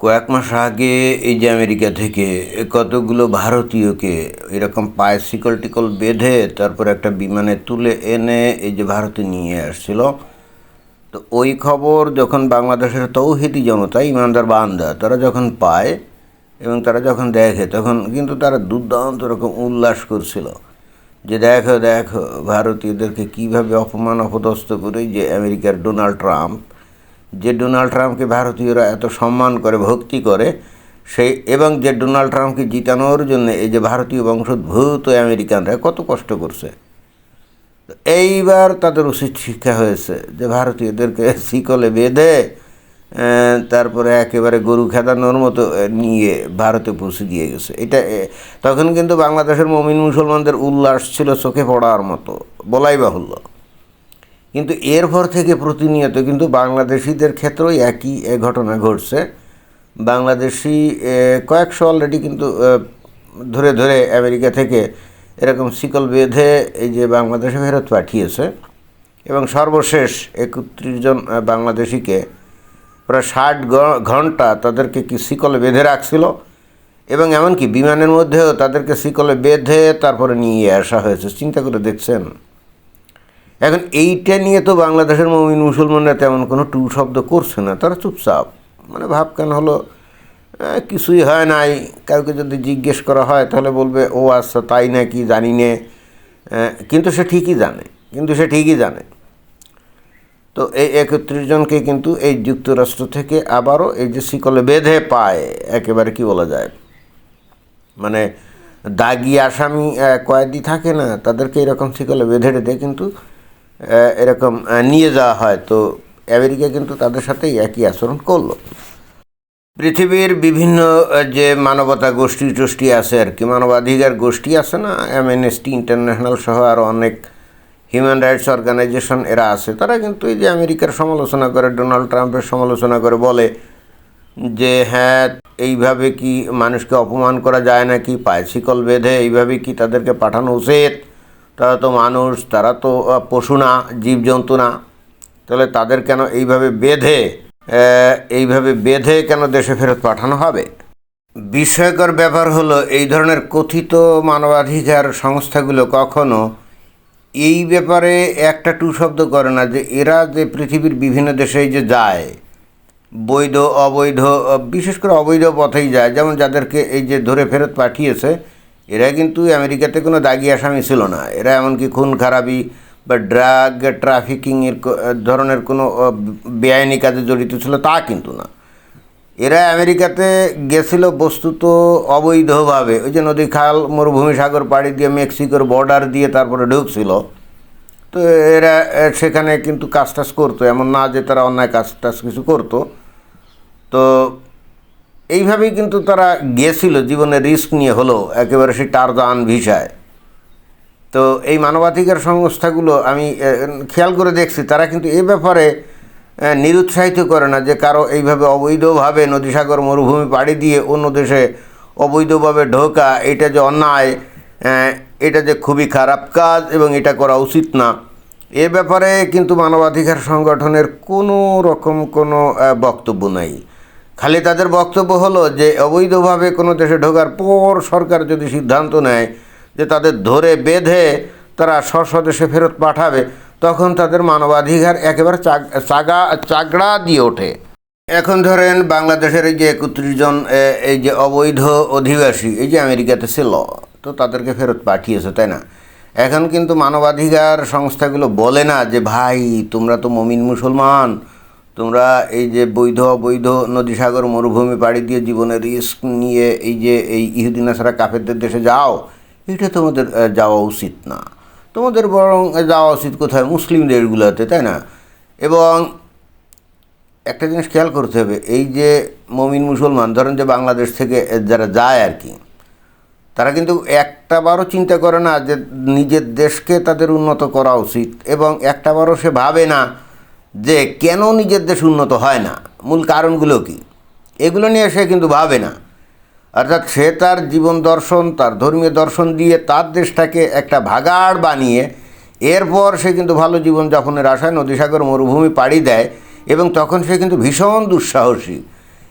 কয়েক মাস আগে এই যে আমেরিকা থেকে কতগুলো ভারতীয়কে এরকম পায়ে শিকল টিকল বেঁধে তারপর একটা বিমানে তুলে এনে এই যে ভারতে নিয়ে আসছিল, তো ওই খবর যখন বাংলাদেশের তৌহিদি জনতা, ইমানদার বান্দা, তারা যখন পায় এবং তারা যখন দেখে, তখন কিন্তু তারা দুর্দান্ত রকম উল্লাস করছিল যে দেখো দেখো, ভারতীয়দেরকে কীভাবে অপমান অপদস্থ করে যে আমেরিকার ডোনাল্ড ট্রাম্প যে ডোনাল্ড ট্রাম্পকে ভারতীয়রা এত সম্মান করে, ভক্তি করে, সেই এবং যে ডোনাল্ড ট্রাম্পকে জিতানোর জন্য এই যে ভারতীয় বংশোদ্ভূত আমেরিকানরা কত কষ্ট করছে। এইবার তাদের উচিত শিক্ষা হয়েছে যে ভারতীয়দেরকে শিকলে বেঁধে তারপরে একেবারে গরু খেদানোর মতো নিয়ে ভারতে পৌঁছে দিয়ে গেছে। এটা তখন কিন্তু বাংলাদেশের মমিন মুসলমানদের উল্লাস ছিল চোখে পড়ার মতো, বলাই বাহুল্য। কিন্তু এরপর থেকে প্রতিনিয়ত কিন্তু বাংলাদেশিদের ক্ষেত্রেও একই ঘটনা ঘটছে। বাংলাদেশি কয়েকশো অলরেডি কিন্তু ধরে ধরে আমেরিকা থেকে এরকম শিকল বেঁধে এই যে বাংলাদেশে ফেরত পাঠিয়েছে। এবং সর্বশেষ একত্রিশ জন বাংলাদেশিকে প্রায় ষাট ঘণ্টা তাদেরকে কি শিকলে বেঁধে রাখছিল? এবং এমনকি বিমানের মধ্যেও তাদেরকে শিকলে বেঁধে তারপরে নিয়ে আসা হয়েছে। চিন্তা করে দেখছেন? এখন এইটা নিয়ে তো বাংলাদেশের মমিন মুসলমানরা তেমন কোনো টু শব্দ করছে না, তারা চুপচাপ। মানে ভাব কেন হলো কিছুই হয় নাই, কাউকে যদি জিজ্ঞেস করা হয় তাহলে বলবে, ও আচ্ছা তাই নাকি, জানি নে। কিন্তু সে ঠিকই জানে, কিন্তু সে ঠিকই জানে। তো এই একত্রিশ জনকে কিন্তু এই যুক্তরাষ্ট্র থেকে আবারও এই যে শিকলে বেঁধে পায়, একেবারে কি বলা যায়? মানে দাগি আসামি কয়েদি থাকে না, তাদেরকে এরকম শিকলে বেঁধে রেখে কিন্তু এরকম নিয়ে যাওয়া হয়। তো আমেরিকা কিন্তু তাদের সাথেই একই আচরণ করল। পৃথিবীর বিভিন্ন যে মানবতা গোষ্ঠী টোষ্ঠী আছে আর কি, মানবাধিকার গোষ্ঠী আছে না অ্যামনেস্টি ইন্টারন্যাশনাল সহ আরও অনেক হিউম্যান রাইটস অর্গানাইজেশন এরা আছে, তারা কিন্তু এই যে আমেরিকার সমালোচনা করে, ডোনাল্ড ট্রাম্পের সমালোচনা করে, বলে যে হ্যাঁ এইভাবে কি মানুষকে অপমান করা যায় নাকি? পায়ে শিকল বেঁধে এইভাবে কি তাদেরকে পাঠানো উচিত? তারা তো মানুষ, তারা তো পশু না, জীবজন্তু না। তাহলে তাদের কেন এইভাবে বেঁধে এইভাবে বেঁধে কেন দেশে ফেরত পাঠানো হবে? বিস্ময়কর ব্যাপার হলো, এই ধরনের কথিত মানবাধিকার সংস্থাগুলো কখনো এই ব্যাপারে একটা টু শব্দ করে না যে এরা যে পৃথিবীর বিভিন্ন দেশে যে যায়, বৈধ, অবৈধ, বিশেষ করে অবৈধ পথেই যায়। যেমন যাদেরকে এই যে ধরে ফেরত পাঠিয়েছে এরা কিন্তু আমেরিকাতে কোনো দাগি আসামি ছিল না। এরা এমনকি খুন, খারাপি বা ড্রাগ ট্রাফিকিংয়ের ধরনের কোনো বেআইনি কাজে জড়িত ছিল তা কিন্তু না। এরা আমেরিকাতে গেছিল বস্তুত অবৈধভাবে। ওই যে নদী খাল, মরুভূমি সাগর পাড়ি দিয়ে মেক্সিকোর বর্ডার দিয়ে তারপরে ঢুকছিল। তো এরা সেখানে কিন্তু কাজ টাজ করতো। এমন না যে তারা অন্যায় কাজ টাজ কিছু করতো। তো এইভাবেই কিন্তু তারা গেছিল জীবনে রিস্ক নিয়ে হলো একেবারে সেই টারজান ভিসায়। তো এই মানবাধিকার সংস্থাগুলো আমি খেয়াল করে দেখছি, তারা কিন্তু এ ব্যাপারে নিরুৎসাহিত করে না যে কারও এইভাবে অবৈধভাবে নদীসাগর মরুভূমি পাড়ি দিয়ে অন্য দেশে অবৈধভাবে ঢোকা, এটা যে অন্যায় এটা যে খুবই খারাপ কাজ এবং এটা করা উচিত না। এ ব্যাপারে কিন্তু মানবাধিকার সংগঠনের কোনো রকম কোনো বক্তব্য নাই। খালি তাদের বক্তব্য হলো যে অবৈধভাবে কোনো দেশে ঢোকার পর সরকার যদি সিদ্ধান্ত নেয় যে তাদের ধরে বেঁধে তারা স্বস্বদেশে ফেরত পাঠাবে, তখন তাদের মানবাধিকার একেবারে চাগা চাগড়া দিয়ে ওঠে। এখন ধরেন বাংলাদেশের এই যে একত্রিশ জন এই যে অবৈধ অধিবাসী, এই যে আমেরিকাতে ছিল, তো তাদেরকে ফেরত পাঠিয়েছে, তাই না? এখন কিন্তু মানবাধিকার সংস্থাগুলো বলে না যে, ভাই, তোমরা তো মমিন মুসলমান তোমরা এই যে বৈধ, অবৈধ নদী সাগর মরুভূমি পাড়ি দিয়ে জীবনের রিস্ক নিয়ে এই যে এই ইহুদিনা ছাড়া কাফেরদের দেশে যাও, এটা তোমাদের যাওয়া উচিত না। তোমাদের বরং যাওয়া উচিত কোথায়? মুসলিম দেশগুলোতে, তাই না? এবং একটা জিনিস খেয়াল করতে হবে, এই যে মমিন মুসলমান, ধরেন যে বাংলাদেশ থেকে যারা যায় আর কি, তারা কিন্তু একটা বারও চিন্তা করে না যে নিজের দেশকে তাদের উন্নত করা উচিত এবং একটা বারও সে ভাবে না যে কেন নিজের দেশ উন্নত হয় না? মূল কারণগুলো কি? এগুলো নিয়ে সে কিন্তু ভাবে না। অর্থাৎ সে তার জীবন দর্শন, তার ধর্মীয় দর্শন দিয়ে তার দেশটাকে একটা ভাগাড় বানিয়ে এরপর সে কিন্তু ভালো জীবন জীবনযাপনের আশায় নদীসাগর মরুভূমি পাড়ি দেয় এবং তখন সে কিন্তু ভীষণ দুঃসাহসী।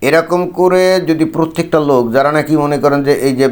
এরকম করে যদি প্রত্যেকটা লোক, যারা নাকি মনে করেন যে এই যে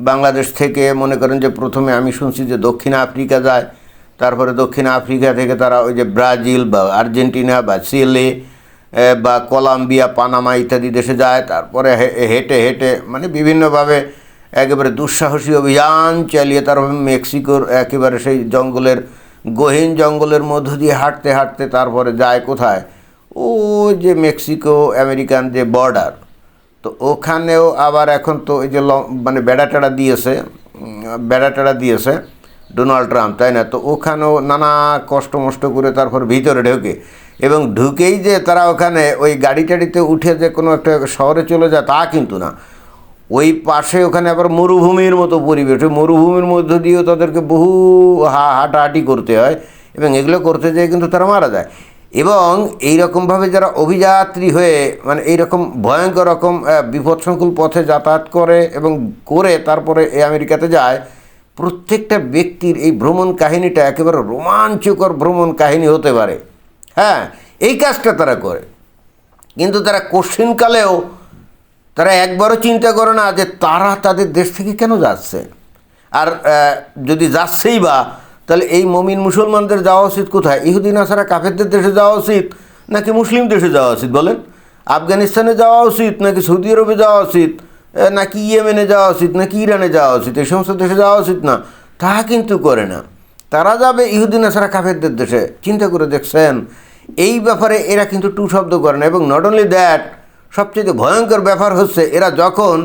বাংলাদেশ থেকে মনে করেন যে প্রথমে আমি শুনছি যে দক্ষিণ আফ্রিকা যায় তারপরে দক্ষিণ আফ্রিকা থেকে তারা ওই যে ব্রাজিল বা আর্জেন্টিনা বা এ, বা কলাম্বিয়া পানামা ইত্যাদি দেশে যায়। তারপরে হেঁটে হেঁটে মানে বিভিন্নভাবে একেবারে দুঃসাহসী অভিযান চালিয়ে তারপরে মেক্সিকোর একেবারে সেই জঙ্গলের গহীন জঙ্গলের মধ্য দিয়ে হাঁটতে হাঁটতে তারপরে যায় কোথায়? ও যে মেক্সিকো আমেরিকান যে বর্ডার। তো ওখানেও আবার এখন তো এই যে মানে বেড়া টেড়া দিয়েছে বেড়া টেড়া দিয়েছে। ডোনাল্ড ট্রাম্প, তাই না? তো ওখানেও নানা কষ্ট মষ্ট করে তারপর ভিতরে ঢোকে। এবং ঢুকেই যে তারা ওখানে ওই গাড়ি টাড়িতে উঠে যে কোনো একটা শহরে চলে যায়, তা কিন্তু না। ওই পাশে ওখানে আবার মরুভূমির মতো পরিবেশ। ওই মরুভূমির মধ্য দিয়েও তাদেরকে বহু হা হাঁটাহাঁটি করতে হয় এবং এগুলো করতে যেয়ে কিন্তু তারা মারা যায়। এবং এই রকমভাবে যারা অভিযাত্রী হয়ে মানে এই রকম ভয়ঙ্কর রকম বিপদসংকুল পথে যাতায়াত করে এবং করে তারপরে এই আমেরিকাতে যায় প্রত্যেকটা ব্যক্তির এই ভ্রমণ কাহিনীটা একেবারে রোমাঞ্চকর ভ্রমণ কাহিনী হতে পারে। হ্যাঁ এই কাজটা তারা করে। কিন্তু তারা কোশ্চিনকালেও তারা একবারও চিন্তা করে না যে তারা তাদের দেশ থেকে কেন যাচ্ছে। আর যদি যাচ্ছেই বা, তাহলে এই মমিন মুসলমানদের যাওয়া উচিত কোথায়? ইহুদিন আসারা কাফেরদের দেশে যাওয়া উচিত নাকি মুসলিম দেশে যাওয়া উচিত বলেন? আফগানিস্তানে যাওয়া উচিত নাকি সৌদি আরবে যাওয়া উচিত? নাকি ইয়েমেনে যাওয়া উচিত, নাকি ইরানে যাওয়া উচিত, এই সমস্ত দেশে যাওয়া উচিত না। তা কিন্তু করে না। তারা যাবে ইহুদিন আসারা কাফেরদের দেশে। চিন্তা করে দেখছেন, এই ব্যাপারে এরা কিন্তু টু শব্দ করে না। এবং নট অনলি দ্যাট সবচেয়ে ভয়ঙ্কর ব্যাপার হচ্ছে, এরা যখন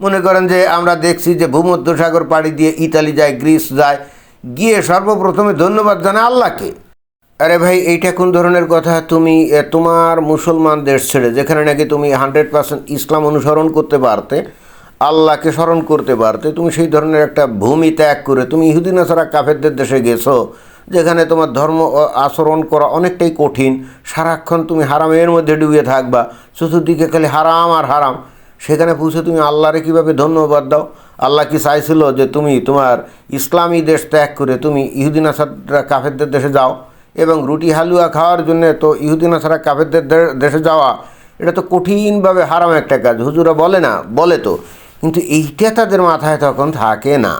মনে করেন যে আমরা দেখছি যে ভূমধ্যসাগর পাড়ি দিয়ে ইতালি যায়, গ্রিস যায়, গিয়ে সর্বপ্রথমে ধন্যবাদ জানায় আল্লাহকে। আরে ভাই, এইটা কোন ধরনের কথা? তুমি তোমার মুসলমান দেশ ছেড়ে, যেখানে নাকি তুমি হান্ড্রেড পার্সেন্ট ইসলাম অনুসরণ করতে পারতে, আল্লাহকে স্মরণ করতে পারতে, তুমি সেই ধরনের একটা ভূমি ত্যাগ করে, তুমি ইহুদিন আসারা কাফেরদের দেশে গেছো, যেখানে তোমার ধর্ম আচরণ করা অনেকটাই কঠিন, সারাক্ষণ তুমি হারামের মধ্যে ডুবে থাকবা, চতুর্দিকে খালি হারাম আর হারাম। সেখানে পৌঁছে তুমি আল্লাহরে কীভাবে ধন্যবাদ দাও? আল্লাহ কি চাইছিল যে তুমি তোমার ইসলামী দেশ ত্যাগ করে তুমি ইহুদিন আসারা কাফেরদের দেশে যাও? এবং রুটি হালুয়া খাওয়ার জন্য তো ইহুদিন আসারা কাফেরদের দেশে যাওয়া, এটা তো কঠিনভাবে হারাম একটা কাজ। হুজুরা বলে না, বলে তো। কিন্তু এইটা তাদের মাথায় তখন থাকে না।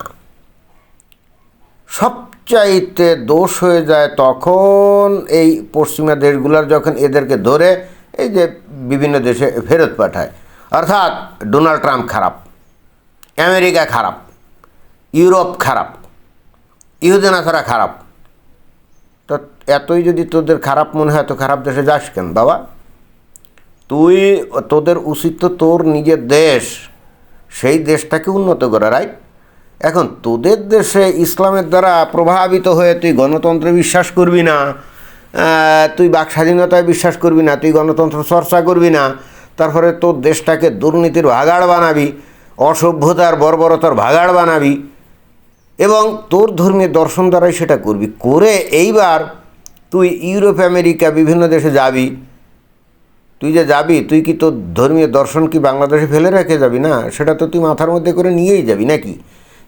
সবচাইতে দোষ হয়ে যায় তখন এই পশ্চিমা দেশগুলোর যখন এদেরকে ধরে এই যে বিভিন্ন দেশে ফেরত পাঠায়। অর্থাৎ ডোনাল্ড ট্রাম্প খারাপ, আমেরিকা খারাপ, ইউরোপ খারাপ, ইহুদিন আসারা খারাপ। এতই যদি তোদের খারাপ মনে হয় তো খারাপ দেশে যাস কেন বাবা? তুই, তোদের উচিত তো তোর নিজের দেশ, সেই দেশটাকে উন্নত করা রাইট এখন তোদের দেশে ইসলামের দ্বারা প্রভাবিত হয়ে তুই গণতন্ত্রে বিশ্বাস করবি না তুই বাক স্বাধীনতায় বিশ্বাস করবি না, তুই গণতন্ত্র চর্চা করবি না, তারপরে তোর দেশটাকে দুর্নীতির ভাগাড় বানাবি, অসভ্যতার বর্বরতার ভাগাড় বানাবি, এবং তোর ধর্মীয় দর্শন দ্বারাই সেটা করবি। করে এইবার তুই ইউরোপ, আমেরিকা, বিভিন্ন দেশে যাবি। তুই যে যাবি, তুই কি তোর ধর্মীয় দর্শন কি বাংলাদেশে ফেলে রেখে যাবি না? সেটা তো তুই মাথার মধ্যে করে নিয়েই যাবি নাকি?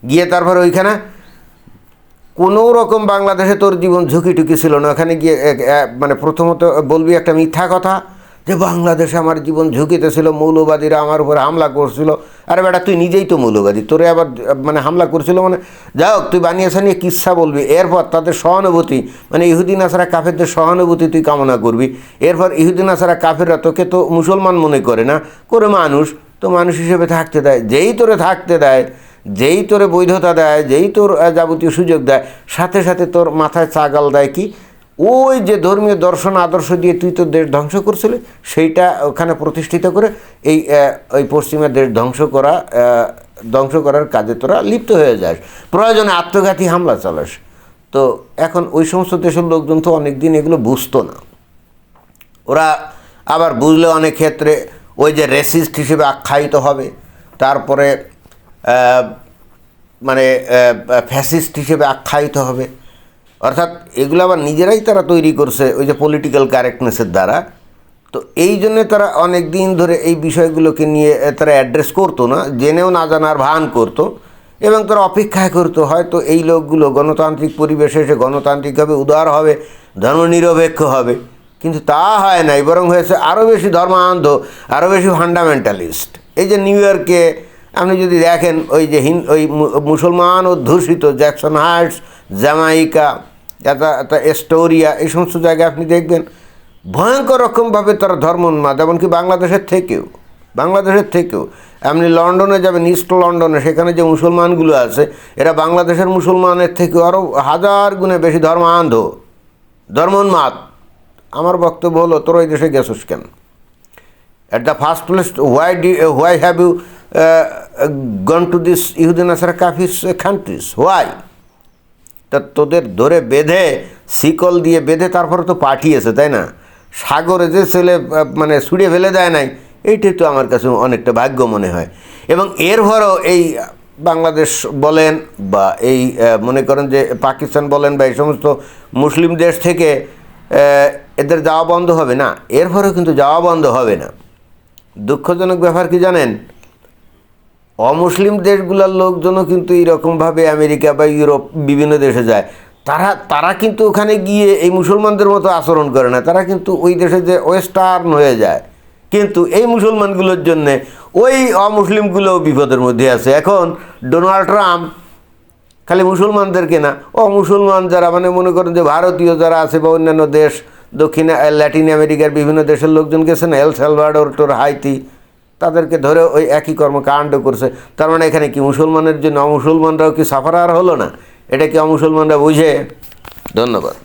গিয়ে তারপর ওইখানে কোনো রকম বাংলাদেশে তোর জীবন ঝুঁকি টুকি ছিল না। ওখানে গিয়ে মানে প্রথমত বলবি একটা মিথ্যা কথা যে বাংলাদেশে আমার জীবন ঝুঁকিতে ছিল, মৌলবাদীরা আমার উপর হামলা করছিল। আরে বেটা, তুই নিজেই তো মৌলবাদী। তোরে আবার মানে হামলা করছিল মানে যাই হোক, তুই বানিয়েছে নিয়ে কিচ্ছা বলবি? এরপর তাদের সহানুভূতি মানে ইহুদিন আসারা কাফেরদের সহানুভূতি তুই কামনা করবি। এরপর ইহুদিন আসারা কাফেররা তোকে তো মুসলমান মনে করে না। করে মানুষ তো মানুষ হিসেবে থাকতে দেয়। যেই তোরে থাকতে দেয়, যেই তোরে বৈধতা দেয়, যেই তোর যাবতীয় সুযোগ দেয়, সাথে সাথে তোর মাথায় চাগাল দেয় কি? ওই যে ধর্মীয় দর্শন, আদর্শ দিয়ে তুই তো দেশ ধ্বংস করছিলি, সেইটা ওখানে প্রতিষ্ঠিত করে এই ওই পশ্চিমা দেশ ধ্বংস করা ধ্বংস করার কাজে তোরা লিপ্ত হয়ে যাস। প্রয়োজনে আত্মঘাতী হামলা চালাস। তো এখন ওই সমস্ত দেশের লোকজন তো অনেক দিন এগুলো বুঝতো না। ওরা আবার বুঝলে অনেক ক্ষেত্রে ওই যে রেসিস্ট হিসেবে আখ্যায়িত হবে, তারপরে মানে ফ্যাসিস্ট হিসেবে আখ্যায়িত হবে। অর্থাৎ এগুলো আবার নিজেরাই তারা তৈরি করছে ওই যে পলিটিক্যাল কারেক্টনেসের দ্বারা। তো এই জন্যে তারা অনেক দিন ধরে এই বিষয়গুলোকে নিয়ে তারা অ্যাড্রেস করতো না, জেনেও না জানার ভান করতো এবং তারা অপেক্ষায় করতো, হয়তো এই লোকগুলো গণতান্ত্রিক পরিবেশে এসে গণতান্ত্রিকভাবে উদার হবে, ধর্মনিরপেক্ষ হবে। কিন্তু তা হয় নাই, বরং হয়েছে আরও বেশি ধর্মান্ধ আরও বেশি ফান্ডামেন্টালিস্ট এই যে নিউ ইয়র্কে আপনি যদি দেখেন, ওই যে হিন, ওই মুসলমান অধ্যুষিত জ্যাকসন হার্টস এটা এস্টোরিয়া এই সমস্ত জায়গায় আপনি দেখবেন ভয়ঙ্কর রকমভাবে তারা ধর্ম উন্মাদ, এমনকি বাংলাদেশের থেকেও বাংলাদেশের থেকেও। আপনি লন্ডনে যাবেন ইস্ট লন্ডনে, সেখানে যে মুসলমানগুলো আছে, এরা বাংলাদেশের মুসলমানের থেকেও আরও হাজার গুণে বেশি ধর্মান্ধ, ধর্মোন্মাদ। আমার বক্তব্য হলো, তোর ওই দেশে গেছিস কেন? At the first place why the why have you gone to this ইহুদিন আসারা কাফিস কান্ট্রিজ why? তা তোদের ধরে বেঁধে শিকল দিয়ে বেঁধে তারপরে তো পাঠিয়েছে, তাই না? সাগরে যে ছেলে মানে ছুঁড়ে ফেলে দেয় নাই, এইটাই তো আমার কাছে অনেকটা ভাগ্য মনে হয়। এবং এর ভরও এই বাংলাদেশ বলেন বা এই মনে করেন যে পাকিস্তান বলেন বা এই সমস্ত মুসলিম দেশ থেকে এদের যাওয়া বন্ধ হবে না। এর ভরেও কিন্তু যাওয়া বন্ধ হবে না। দুঃখজনক ব্যাপার কি জানেন? অমুসলিম দেশগুলোর লোকজনও কিন্তু এইরকমভাবে আমেরিকা বা ইউরোপ বিভিন্ন দেশে যায়। তারা তারা কিন্তু ওখানে গিয়ে এই মুসলমানদের মতো আচরণ করে না। তারা কিন্তু ওই দেশে যে ওয়েস্টার্ন হয়ে যায়। কিন্তু এই মুসলমানগুলোর জন্যে ওই অমুসলিমগুলোও বিপদের মধ্যে আছে। এখন ডোনাল্ড ট্রাম্প খালি মুসলমানদেরকে না ও মুসলমান যারা মানে মনে করেন যে ভারতীয় যারা আছে বা অন্যান্য দেশ, দক্ষিণ ল্যাটিন আমেরিকার বিভিন্ন দেশের লোকজন গেছে না, এল সালভাডোর টোর হাইতি তাদেরকে ধরে ওই একই কর্মকাণ্ড করছে। তার মানে এখানে কি মুসলমানের জন্য অমুসলমানরাও কি সাফারার হলো না? এটা কি অমুসলমানরা বুঝে? ধন্যবাদ।